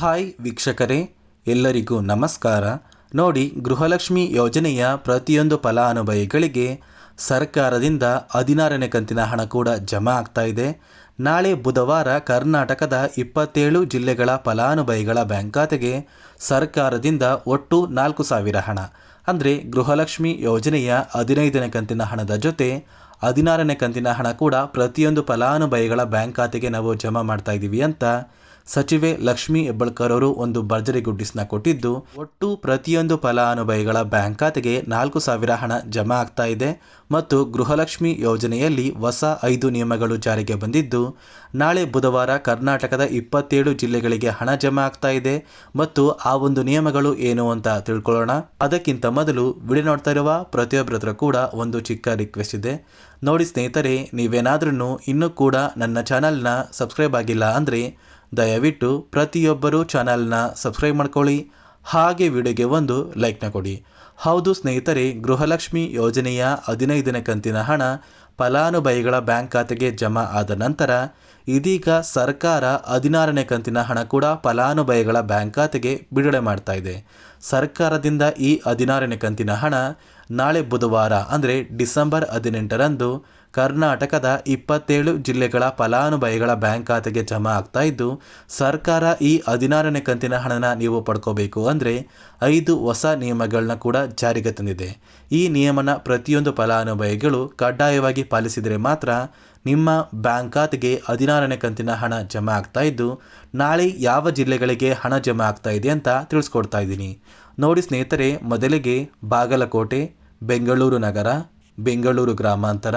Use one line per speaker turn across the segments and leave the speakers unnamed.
Hi ವೀಕ್ಷಕರೇ, ಎಲ್ಲರಿಗೂ ನಮಸ್ಕಾರ. ನೋಡಿ, ಗೃಹಲಕ್ಷ್ಮಿ ಯೋಜನೆಯ ಪ್ರತಿಯೊಂದು ಫಲಾನುಭವಿಗಳಿಗೆ ಸರ್ಕಾರದಿಂದ ಹದಿನಾರನೇ ಕಂತಿನ ಹಣ ಕೂಡ ಜಮಾ ಆಗ್ತಾ ಇದೆ. ನಾಳೆ ಬುಧವಾರ ಕರ್ನಾಟಕದ ಇಪ್ಪತ್ತೇಳು ಜಿಲ್ಲೆಗಳ ಫಲಾನುಭವಿಗಳ ಬ್ಯಾಂಕ್ ಖಾತೆಗೆ ಸರ್ಕಾರದಿಂದ ಒಟ್ಟು ನಾಲ್ಕು ಸಾವಿರ ಹಣ. ಅಂದರೆ, ಗೃಹಲಕ್ಷ್ಮಿ ಯೋಜನೆಯ ಹದಿನೈದನೇ ಕಂತಿನ ಹಣದ ಜೊತೆ ಹದಿನಾರನೇ ಕಂತಿನ ಹಣ ಕೂಡ ಪ್ರತಿಯೊಂದು ಫಲಾನುಭವಿಗಳ ಬ್ಯಾಂಕ್ ಖಾತೆಗೆ ನಾವು ಜಮಾ ಮಾಡ್ತಾ ಇದ್ದೀವಿ ಅಂತ ಸಚಿವೆ ಲಕ್ಷ್ಮಿ ಹೆಬ್ಬಳ್ಕರ್ ಅವರು ಒಂದು ಭರ್ಜರಿ ಗುಡ್ಡಿಸ್ನ ಕೊಟ್ಟಿದ್ದು, ಒಟ್ಟು ಪ್ರತಿಯೊಂದು ಫಲಾನುಭವಿಗಳ ಬ್ಯಾಂಕ್ ಖಾತೆಗೆ ನಾಲ್ಕು ಸಾವಿರ ಹಣ ಜಮಾ ಆಗ್ತಾ ಇದೆ ಮತ್ತು ಗೃಹಲಕ್ಷ್ಮಿ ಯೋಜನೆಯಲ್ಲಿ ಹೊಸ ಐದು ನಿಯಮಗಳು ಜಾರಿಗೆ ಬಂದಿದ್ದು, ನಾಳೆ ಬುಧವಾರ ಕರ್ನಾಟಕದ ಇಪ್ಪತ್ತೇಳು ಜಿಲ್ಲೆಗಳಿಗೆ ಹಣ ಜಮಾ ಆಗ್ತಾ ಇದೆ ಮತ್ತು ಆ ಒಂದು ನಿಯಮಗಳು ಏನು ಅಂತ ತಿಳ್ಕೊಳ್ಳೋಣ. ಅದಕ್ಕಿಂತ ಮೊದಲು ವಿಡಿಯೋ ನೋಡ್ತಾ ಇರುವ ಪ್ರತಿಯೊಬ್ಬರ ಕೂಡ ಒಂದು ಚಿಕ್ಕ ರಿಕ್ವೆಸ್ಟ್ ಇದೆ. ನೋಡಿ ಸ್ನೇಹಿತರೆ ನೀವೇನಾದ್ರೂ ಇನ್ನೂ ಕೂಡ ನನ್ನ ಚಾನಲ್ನ ಸಬ್ಸ್ಕ್ರೈಬ್ ಆಗಿಲ್ಲ ಅಂದರೆ ದಯವಿಟ್ಟು ಪ್ರತಿಯೊಬ್ಬರೂ ಚಾನಲ್ನ ಸಬ್ಸ್ಕ್ರೈಬ್ ಮಾಡ್ಕೊಳ್ಳಿ, ಹಾಗೆ ವಿಡಿಯೋಗೆ ಒಂದು ಲೈಕ್ನ ಕೊಡಿ. ಹೌದು ಸ್ನೇಹಿತರೆ, ಗೃಹಲಕ್ಷ್ಮಿ ಯೋಜನೆಯ ಹದಿನೈದನೇ ಕಂತಿನ ಹಣ ಫಲಾನುಭವಿಗಳ ಬ್ಯಾಂಕ್ ಖಾತೆಗೆ ಜಮಾ ಆದ ನಂತರ ಇದೀಗ ಸರ್ಕಾರ ಹದಿನಾರನೇ ಕಂತಿನ ಹಣ ಕೂಡ ಫಲಾನುಭವಿಗಳ ಬ್ಯಾಂಕ್ ಖಾತೆಗೆ ಬಿಡುಗಡೆ ಮಾಡ್ತಾ ಇದೆ. ಸರ್ಕಾರದಿಂದ ಈ ಹದಿನಾರನೇ ಕಂತಿನ ಹಣ ನಾಳೆ ಬುಧವಾರ ಅಂದರೆ ಡಿಸೆಂಬರ್ ಹದಿನೆಂಟರಂದು ಕರ್ನಾಟಕದ ಇಪ್ಪತ್ತೇಳು ಜಿಲ್ಲೆಗಳ ಫಲಾನುಭವಿಗಳ ಬ್ಯಾಂಕ್ ಖಾತೆಗೆ ಜಮಾ ಆಗ್ತಾ ಇದ್ದು, ಸರ್ಕಾರ ಈ ಹದಿನಾರನೇ ಕಂತಿನ ಹಣನ ನೀವು ಪಡ್ಕೋಬೇಕು ಅಂದರೆ ಐದು ಹೊಸ ನಿಯಮಗಳನ್ನ ಕೂಡ ಜಾರಿಗೆ ತಂದಿದೆ. ಈ ನಿಯಮನ ಪ್ರತಿಯೊಂದು ಫಲಾನುಭವಿಗಳು ಕಡ್ಡಾಯವಾಗಿ ಪಾಲಿಸಿದರೆ ಮಾತ್ರ ನಿಮ್ಮ ಬ್ಯಾಂಕ್ ಖಾತೆಗೆ ಹದಿನಾರನೇ ಕಂತಿನ ಹಣ ಜಮಾ ಆಗ್ತಾ ಇದ್ದು, ನಾಳೆ ಯಾವ ಜಿಲ್ಲೆಗಳಿಗೆ ಹಣ ಜಮಾ ಆಗ್ತಾ ಇದೆ ಅಂತ ತಿಳಿಸ್ಕೊಡ್ತಾ ಇದ್ದೀನಿ. ನೋಡಿ ಸ್ನೇಹಿತರೆ, ಮೊದಲಿಗೆ ಬಾಗಲಕೋಟೆ, ಬೆಂಗಳೂರು ನಗರ, ಬೆಂಗಳೂರು ಗ್ರಾಮಾಂತರ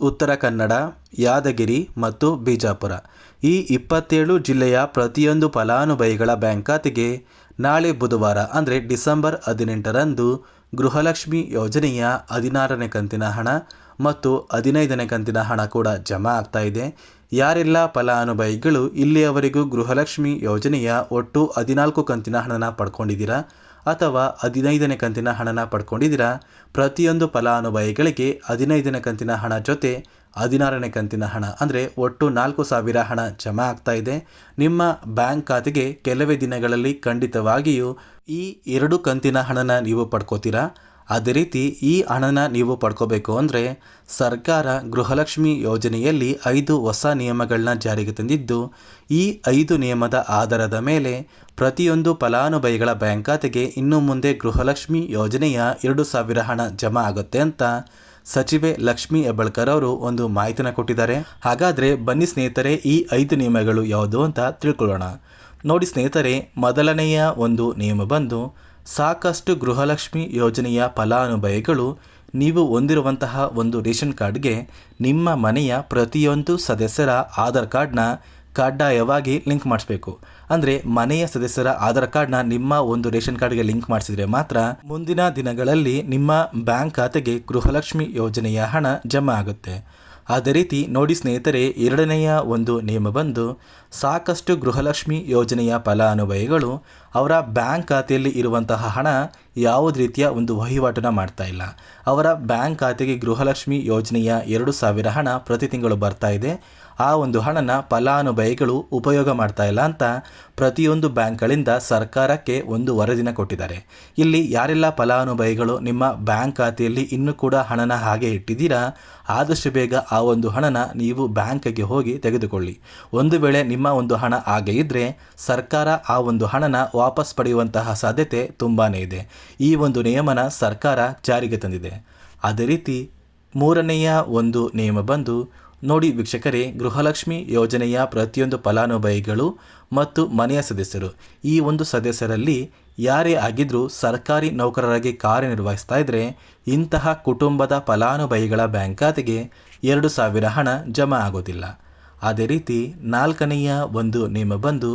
ಉತ್ತರ ಕನ್ನಡ, ಯಾದಗಿರಿ ಮತ್ತು ಬಿಜಾಪುರ. ಈ ಇಪ್ಪತ್ತೇಳು ಜಿಲ್ಲೆಯ ಪ್ರತಿಯೊಂದು ಫಲಾನುಭವಿಗಳ ಬ್ಯಾಂಕ್ ಖಾತೆಗೆ ನಾಳೆ ಬುಧವಾರ, ಅಂದರೆ ಡಿಸೆಂಬರ್ ಹದಿನೆಂಟರಂದು ಗೃಹಲಕ್ಷ್ಮಿ ಯೋಜನೆಯ ಹದಿನಾರನೇ ಕಂತಿನ ಹಣ ಮತ್ತು ಹದಿನೈದನೇ ಕಂತಿನ ಹಣ ಕೂಡ ಜಮಾ ಆಗ್ತಾ ಇದೆ. ಯಾರೆಲ್ಲ ಫಲಾನುಭವಿಗಳು ಇಲ್ಲಿಯವರೆಗೂ ಗೃಹಲಕ್ಷ್ಮಿ ಯೋಜನೆಯ ಒಟ್ಟು ಹದಿನಾಲ್ಕು ಕಂತಿನ ಹಣನ ಪಡ್ಕೊಂಡಿದ್ದೀರಾ? ಅಥವಾ ಹದಿನೈದನೇ ಕಂತಿನ ಹಣನ ಪಡ್ಕೊಂಡಿದ್ದೀರಾ? ಪ್ರತಿಯೊಂದು ಫಲಾನುಭವಿಗಳಿಗೆ ಹದಿನೈದನೇ ಕಂತಿನ ಹಣ ಜೊತೆ ಹದಿನಾರನೇ ಕಂತಿನ ಹಣ, ಅಂದರೆ ಒಟ್ಟು ನಾಲ್ಕು ಸಾವಿರ ಹಣ ಜಮಾ ಆಗ್ತಾ ಇದೆ. ನಿಮ್ಮ ಬ್ಯಾಂಕ್ ಖಾತೆಗೆ ಕೆಲವೇ ದಿನಗಳಲ್ಲಿ ಖಂಡಿತವಾಗಿಯೂ ಈ ಎರಡು ಕಂತಿನ ಹಣನ ನೀವು ಪಡ್ಕೋತೀರಾ? ಅದೇ ರೀತಿ ಈ ಹಣನ ನೀವು ಪಡ್ಕೋಬೇಕು ಅಂದರೆ ಸರ್ಕಾರ ಗೃಹಲಕ್ಷ್ಮಿ ಯೋಜನೆಯಲ್ಲಿ ಐದು ಹೊಸ ನಿಯಮಗಳನ್ನ ಜಾರಿಗೆ ತಂದಿದ್ದು, ಈ ಐದು ನಿಯಮದ ಆಧಾರದ ಮೇಲೆ ಪ್ರತಿಯೊಂದು ಫಲಾನುಭವಿಗಳ ಬ್ಯಾಂಕ್ ಖಾತೆಗೆ ಇನ್ನು ಮುಂದೆ ಗೃಹಲಕ್ಷ್ಮಿ ಯೋಜನೆಯ ಎರಡು ಸಾವಿರ ಹಣ ಜಮಾ ಆಗುತ್ತೆ ಅಂತ ಸಚಿವೆ ಲಕ್ಷ್ಮಿ ಹೆಬ್ಬಳ್ಕರ್ ಅವರು ಒಂದು ಮಾಹಿತಿನ ಕೊಟ್ಟಿದ್ದಾರೆ. ಹಾಗಾದರೆ ಬನ್ನಿ ಸ್ನೇಹಿತರೆ, ಈ ಐದು ನಿಯಮಗಳು ಯಾವುದು ಅಂತ ತಿಳ್ಕೊಳ್ಳೋಣ. ನೋಡಿ ಸ್ನೇಹಿತರೆ, ಮೊದಲನೆಯ ಒಂದು ನಿಯಮ ಬಂದು ಸಾಕಷ್ಟು ಗೃಹಲಕ್ಷ್ಮಿ ಯೋಜನೆಯ ಫಲಾನುಭವಿಗಳು ನೀವು ಹೊಂದಿರುವಂತಹ ಒಂದು ರೇಷನ್ ಕಾರ್ಡ್ಗೆ ನಿಮ್ಮ ಮನೆಯ ಪ್ರತಿಯೊಂದು ಸದಸ್ಯರ ಆಧಾರ್ ಕಾರ್ಡ್ನ ಕಡ್ಡಾಯವಾಗಿ ಲಿಂಕ್ ಮಾಡಿಸ್ಬೇಕು. ಅಂದರೆ ಮನೆಯ ಸದಸ್ಯರ ಆಧಾರ್ ಕಾರ್ಡ್ನ ನಿಮ್ಮ ಒಂದು ರೇಷನ್ ಕಾರ್ಡ್ಗೆ ಲಿಂಕ್ ಮಾಡಿಸಿದರೆ ಮಾತ್ರ ಮುಂದಿನ ದಿನಗಳಲ್ಲಿ ನಿಮ್ಮ ಬ್ಯಾಂಕ್ ಖಾತೆಗೆ ಗೃಹಲಕ್ಷ್ಮಿ ಯೋಜನೆಯ ಹಣ ಜಮಾ ಆಗುತ್ತೆ. ಅದೇ ರೀತಿ ನೋಡಿ ಸ್ನೇಹಿತರೆ, ಎರಡನೆಯ ಒಂದು ನಿಯಮ ಬಂದು ಸಾಕಷ್ಟು ಗೃಹಲಕ್ಷ್ಮಿ ಯೋಜನೆಯ ಫಲಾನುಭವಿಗಳು ಅವರ ಬ್ಯಾಂಕ್ ಖಾತೆಯಲ್ಲಿ ಇರುವಂತಹ ಹಣ ಯಾವುದೇ ರೀತಿಯ ಒಂದು ವಹಿವಾಟನ್ನು ಮಾಡ್ತಾ ಇಲ್ಲ. ಅವರ ಬ್ಯಾಂಕ್ ಖಾತೆಗೆ ಗೃಹಲಕ್ಷ್ಮಿ ಯೋಜನೆಯ ಎರಡು ಸಾವಿರ ಹಣ ಪ್ರತಿ ತಿಂಗಳು ಬರ್ತಾ ಇದೆ. ಆ ಒಂದು ಹಣನ ಫಲಾನುಭವಿಗಳು ಉಪಯೋಗ ಮಾಡ್ತಾ ಇಲ್ಲ ಅಂತ ಪ್ರತಿಯೊಂದು ಬ್ಯಾಂಕ್ಗಳಿಂದ ಸರ್ಕಾರಕ್ಕೆ ಒಂದು ವರದಿನ ಕೊಟ್ಟಿದ್ದಾರೆ. ಇಲ್ಲಿ ಯಾರೆಲ್ಲ ಫಲಾನುಭವಿಗಳು ನಿಮ್ಮ ಬ್ಯಾಂಕ್ ಖಾತೆಯಲ್ಲಿ ಇನ್ನೂ ಕೂಡ ಹಣನ ಹಾಗೆ ಇಟ್ಟಿದ್ದೀರಾ, ಆದಷ್ಟು ಬೇಗ ಆ ಒಂದು ಹಣನ ನೀವು ಬ್ಯಾಂಕ್ಗೆ ಹೋಗಿ ತೆಗೆದುಕೊಳ್ಳಿ. ಒಂದು ವೇಳೆ ನಿಮ್ಮ ಒಂದು ಹಣ ಹಾಗೆ ಇದ್ದರೆ ಸರ್ಕಾರ ಆ ಒಂದು ಹಣನ ವಾಪಸ್ ಪಡೆಯುವಂತಹ ಸಾಧ್ಯತೆ ತುಂಬಾ ಇದೆ. ಈ ಒಂದು ನಿಯಮನ ಸರ್ಕಾರ ಜಾರಿಗೆ ತಂದಿದೆ. ಅದೇ ರೀತಿ ಮೂರನೆಯ ಒಂದು ನಿಯಮ ಬಂದು, ನೋಡಿ ವೀಕ್ಷಕರೇ, ಗೃಹಲಕ್ಷ್ಮಿ ಯೋಜನೆಯ ಪ್ರತಿಯೊಂದು ಫಲಾನುಭವಿಗಳು ಮತ್ತು ಮನೆಯ ಸದಸ್ಯರು. ಈ ಒಂದು ಸದಸ್ಯರಲ್ಲಿ ಯಾರೇ ಆಗಿದ್ದರೂ ಸರ್ಕಾರಿ ನೌಕರರಾಗಿ ಕಾರ್ಯನಿರ್ವಹಿಸ್ತಾ ಇದ್ದರೆ ಇಂತಹ ಕುಟುಂಬದ ಫಲಾನುಭವಿಗಳ ಬ್ಯಾಂಕ್ ಖಾತೆಗೆ ಎರಡು ಸಾವಿರ ಹಣ ಜಮಾ ಆಗೋದಿಲ್ಲ. ಅದೇ ರೀತಿ ನಾಲ್ಕನೆಯ ಒಂದು ನಿಯಮ ಬಂದು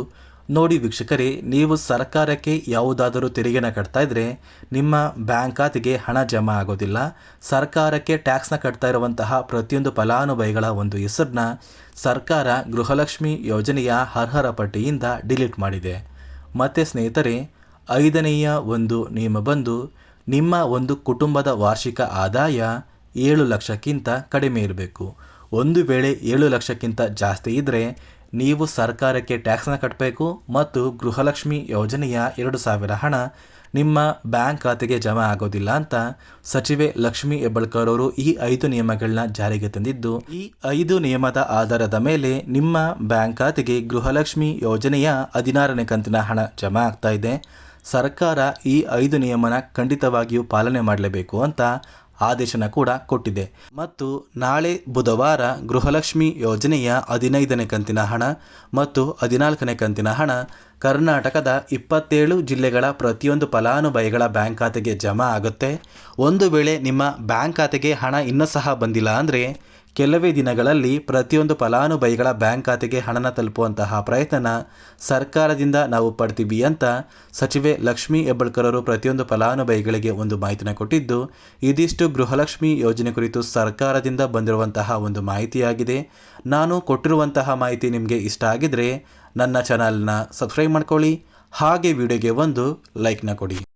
ನೋಡಿ ವೀಕ್ಷಕರೇ, ನೀವು ಸರ್ಕಾರಕ್ಕೆ ಯಾವುದಾದರೂ ತೆರಿಗೆನ ಕಟ್ತಾ ಇದ್ರೆ ನಿಮ್ಮ ಬ್ಯಾಂಕ್ ಖಾತೆಗೆ ಹಣ ಜಮಾ ಆಗೋದಿಲ್ಲ. ಸರ್ಕಾರಕ್ಕೆ ಟ್ಯಾಕ್ಸ್ನ ಕಟ್ತಾ ಇರುವಂತಹ ಪ್ರತಿಯೊಂದು ಫಲಾನುಭವಿಗಳ ಒಂದು ಹೆಸರನ್ನ ಸರ್ಕಾರ ಗೃಹಲಕ್ಷ್ಮಿ ಯೋಜನೆಯ ಅರ್ಹರ ಪಟ್ಟಿಯಿಂದ ಡಿಲೀಟ್ ಮಾಡಿದೆ. ಮತ್ತು ಸ್ನೇಹಿತರೆ, ಐದನೆಯ ಒಂದು ನಿಯಮ ಬಂದು ನಿಮ್ಮ ಒಂದು ಕುಟುಂಬದ ವಾರ್ಷಿಕ ಆದಾಯ ಏಳು ಲಕ್ಷಕ್ಕಿಂತ ಕಡಿಮೆ ಇರಬೇಕು. ಒಂದು ವೇಳೆ ಏಳು ಲಕ್ಷಕ್ಕಿಂತ ಜಾಸ್ತಿ ಇದ್ದರೆ ನೀವು ಸರ್ಕಾರಕ್ಕೆ ಟ್ಯಾಕ್ಸ್ನ ಕಟ್ಟಬೇಕು ಮತ್ತು ಗೃಹಲಕ್ಷ್ಮಿ ಯೋಜನೆಯ ಎರಡು ಸಾವಿರ ಹಣ ನಿಮ್ಮ ಬ್ಯಾಂಕ್ ಖಾತೆಗೆ ಜಮಾ ಆಗೋದಿಲ್ಲ ಅಂತ ಸಚಿವೆ ಲಕ್ಷ್ಮಿ ಹೆಬ್ಬಳ್ಕರ್ ಅವರು ಈ ಐದು ನಿಯಮಗಳನ್ನ ಜಾರಿಗೆ ತಂದಿದ್ದು. ಈ ಐದು ನಿಯಮದ ಆಧಾರದ ಮೇಲೆ ನಿಮ್ಮ ಬ್ಯಾಂಕ್ ಖಾತೆಗೆ ಗೃಹಲಕ್ಷ್ಮಿ ಯೋಜನೆಯ ಹದಿನಾರನೇ ಕಂತಿನ ಹಣ ಜಮಾ ಆಗ್ತಾ ಇದೆ. ಸರ್ಕಾರ ಈ ಐದು ನಿಯಮನ ಖಂಡಿತವಾಗಿಯೂ ಪಾಲನೆ ಮಾಡಲೇಬೇಕು ಅಂತ ಆದೇಶನ ಕೂಡ ಕೊಟ್ಟಿದೆ. ಮತ್ತು ನಾಳೆ ಬುಧವಾರ ಗೃಹಲಕ್ಷ್ಮಿ ಯೋಜನೆಯ ಹದಿನೈದನೇ ಕಂತಿನ ಹಣ ಮತ್ತು ಹದಿನಾಲ್ಕನೇ ಕಂತಿನ ಹಣ ಕರ್ನಾಟಕದ ಇಪ್ಪತ್ತೇಳು ಜಿಲ್ಲೆಗಳ ಪ್ರತಿಯೊಂದು ಫಲಾನುಭವಿಗಳ ಬ್ಯಾಂಕ್ ಖಾತೆಗೆ ಜಮಾ ಆಗುತ್ತೆ. ಒಂದು ವೇಳೆ ನಿಮ್ಮ ಬ್ಯಾಂಕ್ ಖಾತೆಗೆ ಹಣ ಇನ್ನೂ ಸಹ ಬಂದಿಲ್ಲ ಅಂದರೆ ಕೆಲವೇ ದಿನಗಳಲ್ಲಿ ಪ್ರತಿಯೊಂದು ಫಲಾನುಭವಿಗಳ ಬ್ಯಾಂಕ್ ಖಾತೆಗೆ ಹಣನ ತಲುಪುವಂತಹ ಪ್ರಯತ್ನ ಸರ್ಕಾರದಿಂದ ನಾವು ಪಡ್ತೀವಿ ಅಂತ ಸಚಿವೆ ಲಕ್ಷ್ಮಿ ಹೆಬ್ಬಳ್ಕರ್ ಪ್ರತಿಯೊಂದು ಫಲಾನುಭವಿಗಳಿಗೆ ಒಂದು ಮಾಹಿತಿನ ಕೊಟ್ಟಿದ್ದು, ಇದಿಷ್ಟು ಗೃಹಲಕ್ಷ್ಮಿ ಯೋಜನೆ ಕುರಿತು ಸರ್ಕಾರದಿಂದ ಬಂದಿರುವಂತಹ ಒಂದು ಮಾಹಿತಿಯಾಗಿದೆ. ನಾನು ಕೊಟ್ಟಿರುವಂತಹ ಮಾಹಿತಿ ನಿಮಗೆ ಇಷ್ಟ ಆಗಿದ್ರೆ ನನ್ನ ಚಾನಲ್ನ ಸಬ್ಸ್ಕ್ರೈಬ್ ಮಾಡ್ಕೊಳ್ಳಿ. ಹಾಗೆ ವಿಡಿಯೋಗೆ ಒಂದು ಲೈಕ್ನ ಕೊಡಿ.